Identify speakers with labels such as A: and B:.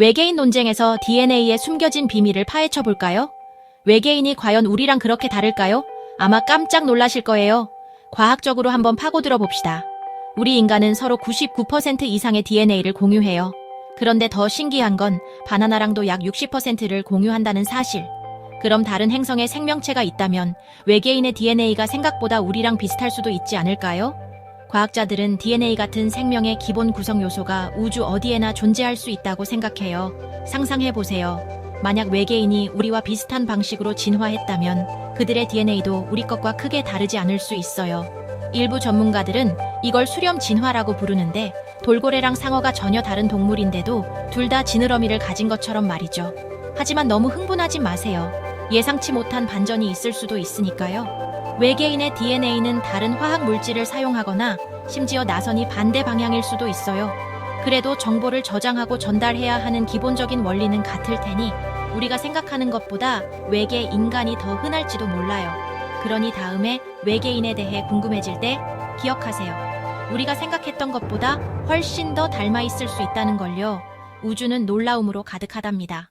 A: 외계인 논쟁에서 DNA의 숨겨진 비밀을 파헤쳐 볼까요? 외계인이 과연 우리랑 그렇게 다를까요? 아마 깜짝 놀라실 거예요. 과학적으로 한번 파고들어 봅시다. 우리 인간은 서로 99% 이상의 DNA를 공유해요. 그런데 더 신기한 건 바나나랑도 약 60%를 공유한다는 사실. 그럼 다른 행성에 생명체가 있다면 외계인의 DNA가 생각보다 우리랑 비슷할 수도 있지 않을까요? 과학자들은 DNA 같은 생명의 기본 구성 요소가 우주 어디에나 존재할 수 있다고 생각해요. 상상해 보세요. 만약 외계인이 우리와 비슷한 방식으로 진화했다면 그들의 DNA도 우리 것과 크게 다르지 않을 수 있어요. 일부 전문가들은 이걸 수렴 진화라고 부르는데 돌고래랑 상어가 전혀 다른 동물인데도 둘 다 지느러미를 가진 것처럼 말이죠. 하지만 너무 흥분하지 마세요. 예상치 못한 반전이 있을 수도 있으니까요. 외계인의 DNA는 다른 화학 물질을 사용하거나 심지어 나선이 반대 방향일 수도 있어요. 그래도 정보를 저장하고 전달해야 하는 기본적인 원리는 같을 테니 우리가 생각하는 것보다 외계 인간이 더 흔할지도 몰라요. 그러니 다음에 외계인에 대해 궁금해질 때 기억하세요. 우리가 생각했던 것보다 훨씬 더 닮아 있을 수 있다는 걸요. 우주는 놀라움으로 가득하답니다.